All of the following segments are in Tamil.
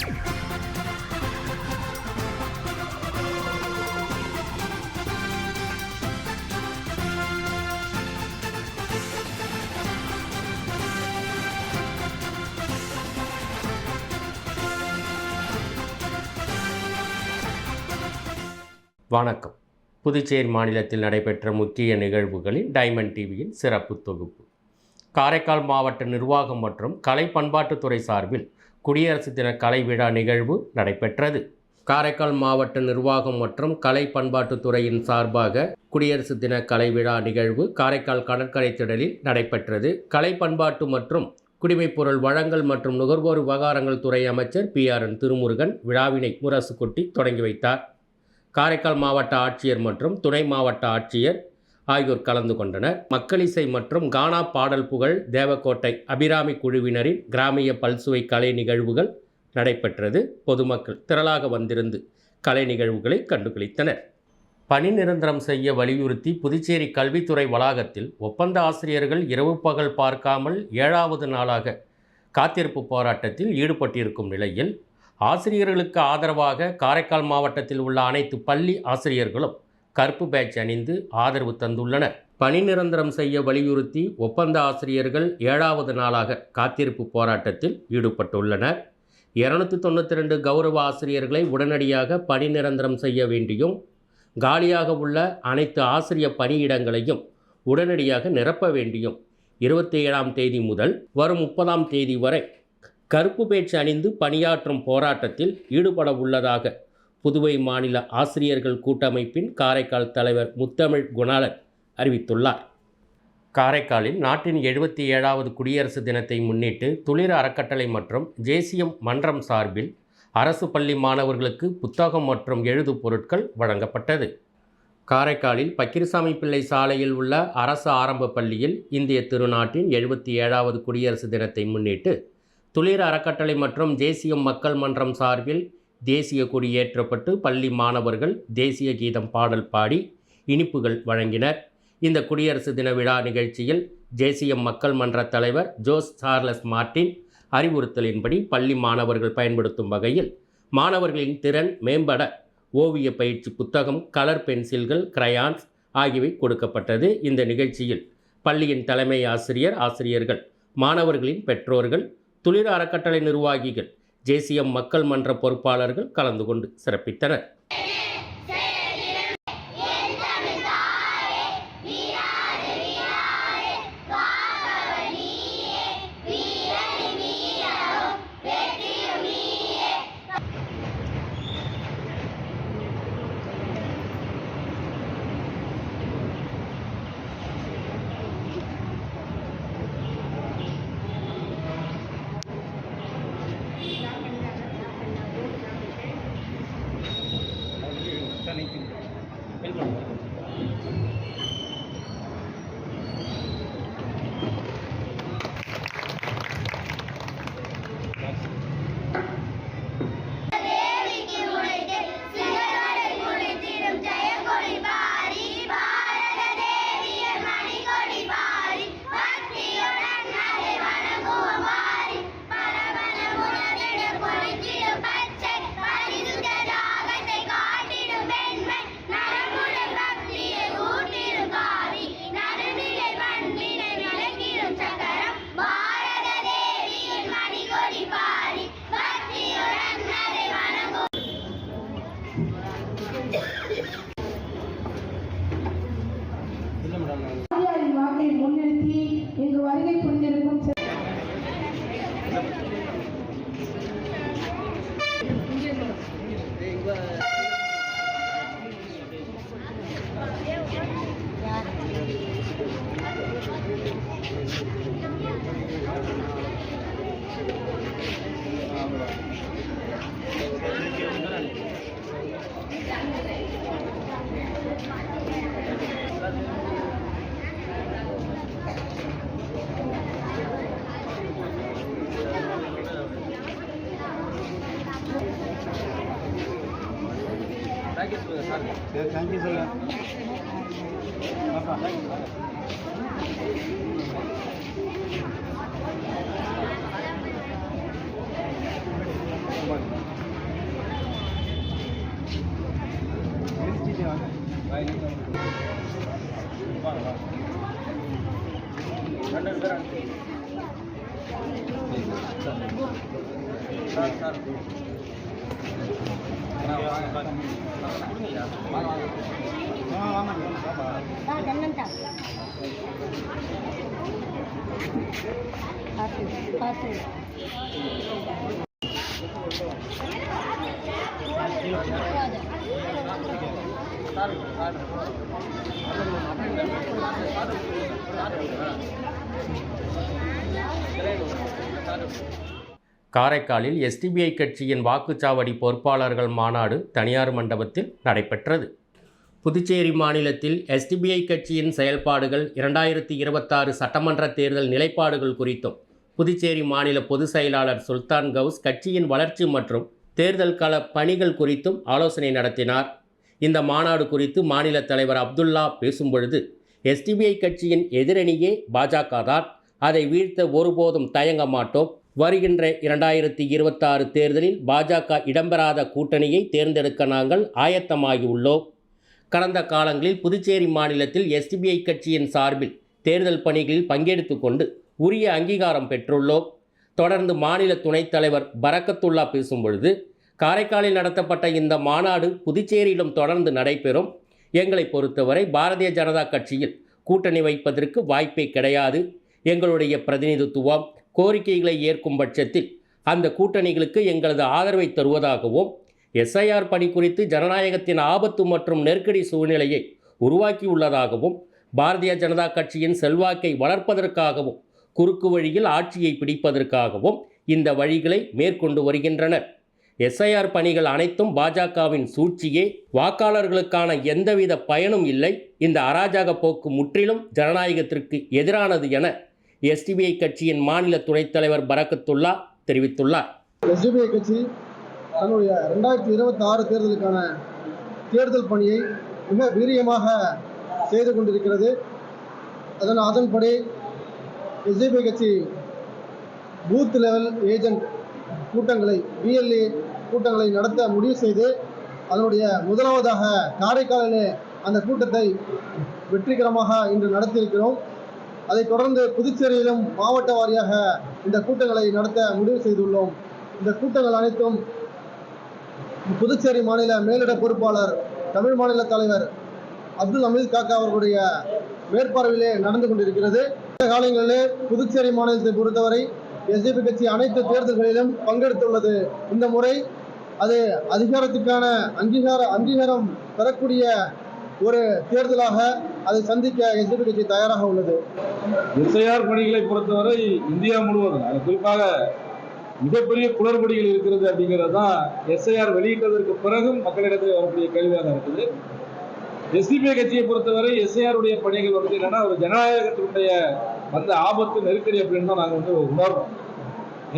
வணக்கம். புதுச்சேரி மாநிலத்தில் நடைபெற்ற முக்கிய நிகழ்வுகளில் டைமண்ட் டிவியின் சிறப்பு தொகுப்பு. காரைக்கால் மாவட்ட நிர்வாகம் மற்றும் கலை பண்பாட்டுத்துறை சார்பில் குடியரசு தின கலை விழா நிகழ்வு நடைபெற்றது. காரைக்கால் மாவட்ட நிர்வாகம் மற்றும் கலை பண்பாட்டுத்துறையின் சார்பாக குடியரசு தின கலை விழா நிகழ்வு காரைக்கால் கடற்கரை திடலில் நடைபெற்றது. கலை பண்பாட்டு மற்றும் குடிமைப்பொருள் வழங்கல் மற்றும் நுகர்வோர் விவகாரங்கள் துறை அமைச்சர் பி ஆர் என் திருமுருகன் விழாவினை முரசு கொட்டி தொடங்கி வைத்தார். காரைக்கால் மாவட்ட ஆட்சியர் மற்றும் துணை மாவட்ட ஆட்சியர் ஆகியோர் கலந்து கொண்டனர். மக்களிசை மற்றும் கானா பாடல் புகழ் தேவக்கோட்டை அபிராமி குழுவினரின் கிராமிய பல்சுவை கலை நிகழ்வுகள் நடைபெற்றது. பொதுமக்கள் திரளாக வந்திருந்து கலை நிகழ்வுகளை கண்டுகளித்தனர். பணி நிரந்தரம் செய்ய வலியுறுத்தி புதுச்சேரி கல்வித்துறை வளாகத்தில் ஒப்பந்த ஆசிரியர்கள் இரவு பகல் பார்க்காமல் ஏழாவது நாளாக காத்திருப்பு போராட்டத்தில் ஈடுபட்டிருக்கும் நிலையில் ஆசிரியர்களுக்கு ஆதரவாக காரைக்கால் மாவட்டத்தில் உள்ள அனைத்து பள்ளி ஆசிரியர்களும் கருப்பு பேட்ச் அணிந்து ஆதரவு தந்துள்ளனர். பணி நிரந்தரம் செய்ய வலியுறுத்தி ஒப்பந்த ஆசிரியர்கள் ஏழாவது நாளாக காத்திருப்பு போராட்டத்தில் ஈடுபட்டுள்ளனர். இருநூத்தி தொண்ணூற்றி ரெண்டு கௌரவ ஆசிரியர்களை உடனடியாக பணி நிரந்தரம் செய்ய வேண்டியும் காலியாக உள்ள அனைத்து ஆசிரியர் பணியிடங்களையும் உடனடியாக நிரப்ப வேண்டியும் இருபத்தி ஏழாம் தேதி முதல் வரும் முப்பதாம் தேதி வரை கருப்பு பேச்சு அணிந்து பணியாற்றும் போராட்டத்தில் ஈடுபட உள்ளதாக புதுவை மாநில ஆசிரியர்கள் கூட்டமைப்பின் காரைக்கால் தலைவர் முத்தமிழ் குணாளன் அறிவித்துள்ளார். காரைக்காலில் நாட்டின் எழுபத்தி ஏழாவது குடியரசு தினத்தை முன்னிட்டு துளிர அறக்கட்டளை மற்றும் ஜேசியம் மன்றம் சார்பில் அரசு பள்ளி மாணவர்களுக்கு புத்தகம் மற்றும் எழுது பொருட்கள் வழங்கப்பட்டது. காரைக்காலில் பக்கிரிசாமி பிள்ளை சாலையில் உள்ள அரசு ஆரம்ப பள்ளியில் இந்திய திருநாட்டின் எழுபத்தி ஏழாவது குடியரசு தினத்தை முன்னிட்டு துளிர அறக்கட்டளை மற்றும் தேசிய மக்கள் மன்றம் சார்பில் தேசிய கொடி ஏற்றப்பட்டு பள்ளி மாணவர்கள் தேசிய கீதம் பாடல் பாடி இனிப்புகள் வழங்கினர். இந்த குடியரசு தின விழா நிகழ்ச்சியில் தேசிய மக்கள் மன்ற தலைவர் ஜோஸ் சார்லஸ் மார்ட்டின் அறிவுறுத்தலின்படி பள்ளி மாணவர்கள் பயன்படுத்தும் வகையில் மாணவர்களின் திறன் மேம்பட ஓவிய பயிற்சி புத்தகம் கலர் பென்சில்கள் கிரையான்ஸ் ஆகியவை கொடுக்கப்பட்டது. இந்த நிகழ்ச்சியில் பள்ளியின் தலைமை ஆசிரியர் ஆசிரியர்கள் மாணவர்களின் பெற்றோர்கள் துளிர அறக்கட்டளை நிர்வாகிகள் தேசிய மக்கள் மன்ற பொறுப்பாளர்கள் கலந்து கொண்டு சிறப்பித்தனர். 这个天气是 காரைக்காலில் எஸ்டிபிஐ கட்சியின் வாக்குச்சாவடி பொறுப்பாளர்கள் மாநாடு தனியார் மண்டபத்தில் நடைபெற்றது. புதுச்சேரி மாநிலத்தில் எஸ்டிபிஐ கட்சியின் செயல்பாடுகள் இரண்டாயிரத்தி இருபத்தாறு சட்டமன்ற தேர்தல் நிலைப்பாடுகள் குறித்தும் புதுச்சேரி மாநில பொதுச் செயலாளர் சுல்தான் கவுஸ் கட்சியின் வளர்ச்சி மற்றும் தேர்தல் கள பணிகள் குறித்தும் ஆலோசனை நடத்தினார். இந்த மாநாடு குறித்து மாநில தலைவர் அப்துல்லா பேசும்பொழுது எஸ்டிபிஐ கட்சியின் எதிரணியே பாஜக தான் அதை வீழ்த்த ஒருபோதும் தயங்க மாட்டோம். வருகின்ற இரண்டாயிரத்தி இருபத்தாறு தேர்தலில் பாஜக இடம்பெறாத கூட்டணியை தேர்ந்தெடுக்க நாங்கள் ஆயத்தமாகி உள்ளோம் கடந்த காலங்களில் புதுச்சேரி மாநிலத்தில் எஸ்டிபிஐ கட்சியின் சார்பில் தேர்தல் பணிகளில் பங்கெடுத்து கொண்டு உரிய அங்கீகாரம் பெற்றுள்ளோம். தொடர்ந்து மாநில துணைத் தலைவர் பரக்கத்துல்லா பேசும் பொழுது காரைக்காலில் நடத்தப்பட்ட இந்த மாநாடு புதுச்சேரியிலும் தொடர்ந்து நடைபெறும். எங்களை பொறுத்தவரை பாரதிய ஜனதா கட்சியில் கூட்டணி வைப்பதற்கு வாய்ப்பே கிடையாது. எங்களுடைய பிரதிநிதித்துவம் கோரிக்கைகளை ஏற்கும் பட்சத்தில் அந்த கூட்டணிகளுக்கு எங்களது ஆதரவை தருவதாகவும் எஸ்ஐஆர் பணி குறித்து ஜனநாயகத்தின் ஆபத்து மற்றும் நெருக்கடி சூழ்நிலையை உருவாக்கியுள்ளதாகவும் பாரதிய ஜனதா கட்சியின் செல்வாக்கை வளர்ப்பதற்காகவும் குறுக்கு வழியில் ஆட்சியை பிடிப்பதற்காகவும் இந்த வழிகளை மேற்கொண்டு வருகின்றனர். எஸ்ஐஆர் பணிகள் அனைத்தும் பாஜகவின் சூழ்ச்சியே. வாக்காளர்களுக்கான எந்தவித பயனும் இல்லை. இந்த அராஜக போக்கு முற்றிலும் ஜனநாயகத்திற்கு எதிரானது என எஸ்டிபிஐ கட்சியின் மாநில துணைத் தலைவர் பரக்கத்துல்லா தெரிவித்துள்ளார். எஸ்டிபிஐ கட்சி தன்னுடைய ரெண்டாயிரத்தி இருபத்தி ஆறு தேர்தலுக்கான தேர்தல் பணியை மிக வீரியமாக செய்து கொண்டிருக்கிறது. அதன் அதன்படி எஸ்டிபிஐ கட்சி பூத் லெவல் ஏஜென்ட் கூட்டங்களை பிஎல்ஏ கூட்டங்களை நடத்த முடிவு செய்து அதனுடைய முதலாவதாக காரைக்காலிலே அந்த கூட்டத்தை வெற்றிகரமாக இன்று நடத்தியிருக்கிறோம். அதைத் தொடர்ந்து புதுச்சேரியிலும் மாவட்ட வாரியாக இந்த கூட்டங்களை நடத்த முடிவு செய்துள்ளோம். இந்த கூட்டங்கள் அனைத்தும் புதுச்சேரி மாநில மேலிட பொறுப்பாளர் தமிழ் மாநில தலைவர் அப்துல் அமீத் காக்கா அவர்களுடைய மேற்பார்வையிலே நடந்து கொண்டிருக்கிறது. இந்த காலங்களிலே புதுச்சேரி மாநிலத்தை பொறுத்தவரை எஸ்டிபி கட்சி அனைத்து தேர்தல்களிலும் பங்கெடுத்துள்ளது இந்த முறை. அது அதிகாரத்துக்கான அங்கீகார அங்கீகாரம் பெறக்கூடிய ஒரு தேர்தலாக அதை சந்திக்க எஸ்டிபி கட்சி தயாராக உள்ளது. எஸ்ஐஆர் பணிகளை பொறுத்தவரை இந்தியா முழுவதும் குறிப்பாக மிகப்பெரிய குளறுபடிகள் இருக்கிறது அப்படிங்கிறது தான் எஸ்ஐஆர் வெளியிட்டதற்கு பிறகும் மக்களிடத்தில் வரக்கூடிய கேள்வியாக இருக்குது. எஸ்டிபிஐ கட்சியை பொறுத்தவரை எஸ்ஐஆர் உடைய பணிகள் வந்து என்னன்னா ஒரு ஜனநாயகத்தினுடைய வந்த ஆபத்து நெருக்கடி அப்படின்னு தான் நாங்கள் வந்து உணர்றோம்.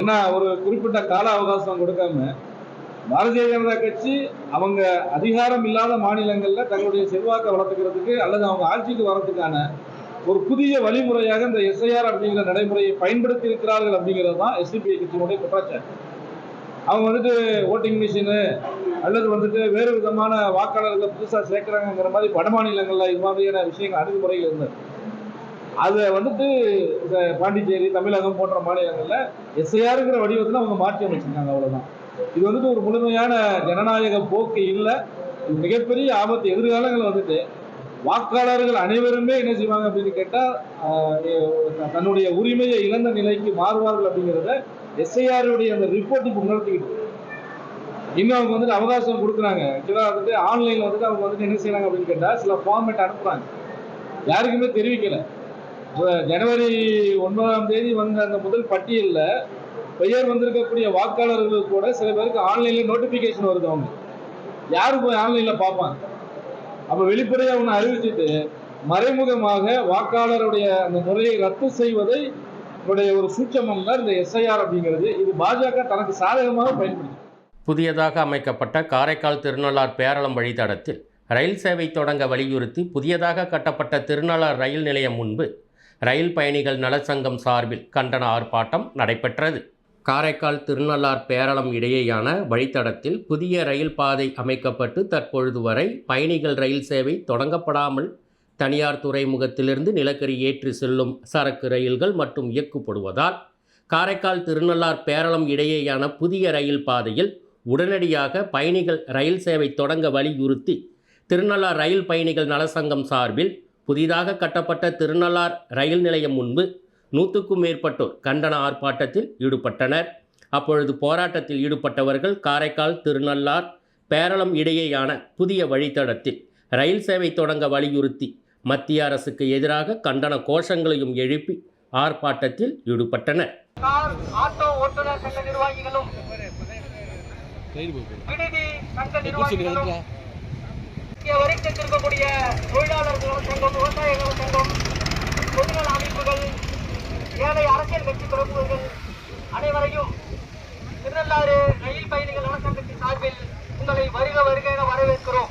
ஏன்னா ஒரு குறிப்பிட்ட கால அவகாசம் கொடுக்காம பாரதிய ஜனதா கட்சி அவங்க அதிகாரம் இல்லாத மாநிலங்களில் தங்களுடைய செல்வாக்கை வளர்த்துக்கிறதுக்கு அல்லது அவங்க ஆட்சிக்கு வர்றதுக்கான ஒரு புதிய வழிமுறையாக இந்த எஸ்ஐஆர் அப்படிங்கிற நடைமுறையை பயன்படுத்தி இருக்கிறார்கள் அப்படிங்கிறது தான் எஸ்டிபிஐ கட்சியினுடைய குற்றச்சாட்டு. அவங்க வந்துட்டு ஓட்டிங் மிஷினு அல்லது வந்துட்டு வேறு விதமான வாக்காளர்களை புதுசாக சேர்க்குறாங்கிற மாதிரி வட மாநிலங்களில் இது மாதிரியான விஷயங்கள் அணுகுமுறைகள் இருந்தது. அதை வந்துட்டு இந்த பாண்டிச்சேரி தமிழகம் போன்ற மாநிலங்களில் எஸ்ஐஆருங்கிற வடிவத்தில் அவங்க மாற்றி அமைச்சிருக்காங்க அவ்வளோதான் இது வந்துட்டு ஒரு முழுமையான ஜனநாயக போக்கு இல்லை. மிகப்பெரிய ஆபத்து எதிர்காலங்கள் வந்துட்டு வாக்காளர்கள் அனைவருமே என்ன செய்வாங்க அப்படின்னு கேட்டால் தன்னுடைய உரிமையை இழந்த நிலைக்கு மாறுவார்கள் அப்படிங்கிறத எஸ்ஐஆருடைய அந்த ரிப்போர்ட் இப்போ உணர்த்திக்கிட்டு இன்னும் அவங்க வந்துட்டு அவகாசம் கொடுக்குறாங்க. ஆக்சுவலாக வந்துட்டு ஆன்லைனில் வந்துட்டு அவங்க வந்துட்டு என்ன செய்யறாங்க அப்படின்னு கேட்டால் சில ஃபார்மேட் அனுப்புகிறாங்க யாருக்குமே தெரிவிக்கல. ஜனவரி ஒன்பதாம் தேதி வந்த அந்த முதல் பட்டியலில் பெயர் வந்திருக்கக்கூடிய வாக்காளர்களுக்கு கூட சில பேருக்கு ஆன்லைனில் நோட்டிஃபிகேஷன் வருது அவங்க. யாரு போய் ஆன்லைனில் பார்ப்பாங்க? அப்போ வெளிப்படையாக ஒன்று அறிவிச்சிட்டு மறைமுகமாக வாக்காளருடைய அந்த முறையை ரத்து செய்வதை உடைய ஒரு சூட்சமம் தான் இந்த எஸ்ஐஆர் அப்படிங்கிறது. இது பாஜக தனக்கு சாதகமாக பயன்படுத்தி. புதியதாக அமைக்கப்பட்ட காரைக்கால் திருநள்ளார் பேரளம் வழித்தடத்தில் ரயில் சேவை தொடங்க வலியுறுத்தி புதியதாக கட்டப்பட்ட திருநள்ளார் ரயில் நிலையம் முன்பு ரயில் பயணிகள் நலச்சங்கம் சார்பில் கண்டன ஆர்ப்பாட்டம் நடைபெற்றது. காரைக்கால் திருநள்ளார் பேரளம் இடையேயான வழித்தடத்தில் புதிய ரயில் பாதை அமைக்கப்பட்டு தற்பொழுது வரை பயணிகள் ரயில் சேவை தொடங்கப்படாமல் தனியார் துறைமுகத்திலிருந்து நிலக்கரி ஏற்றி செல்லும் சரக்கு ரயில்கள் மட்டும் இயக்கப்படுவதால் காரைக்கால் திருநள்ளார் பேரளம் இடையேயான புதிய ரயில் பாதையில் உடனடியாக பயணிகள் ரயில் சேவை தொடங்க வலியுறுத்தி திருநள்ளார் ரயில் பயணிகள் நலசங்கம் சார்பில் புதிதாக கட்டப்பட்ட திருநள்ளார் ரயில் நிலையம் முன்பு நூற்றுக்கும் மேற்பட்டோர் கண்டன ஆர்ப்பாட்டத்தில் ஈடுபட்டனர். அப்பொழுது போராட்டத்தில் ஈடுபட்டவர்கள் காரைக்கால் திருநள்ளார் பேரளம் இடையேயான புதிய வழித்தடத்தில் ரயில் சேவை தொடங்க வலியுறுத்தி மத்திய அரசுக்கு எதிராக கண்டன கோஷங்களையும் எழுப்பி ஆர்ப்பாட்டத்தில் ஈடுபட்டனர். ஆட்டோ ஓட்டுநர் சங்க நிர்வாகிகளும் விடுதி சங்க நிர்வாகிகளும் சங்கம் விவசாய சங்கம் பொதுநல அமைப்புகள் ஏழை அரசியல் கட்சி தொடங்குவர்கள் அனைவரையும் திருநள்ளாறு ரயில் பயணிகள் நல சார்பில் உங்களை வருக வருக என வரவேற்கிறோம்.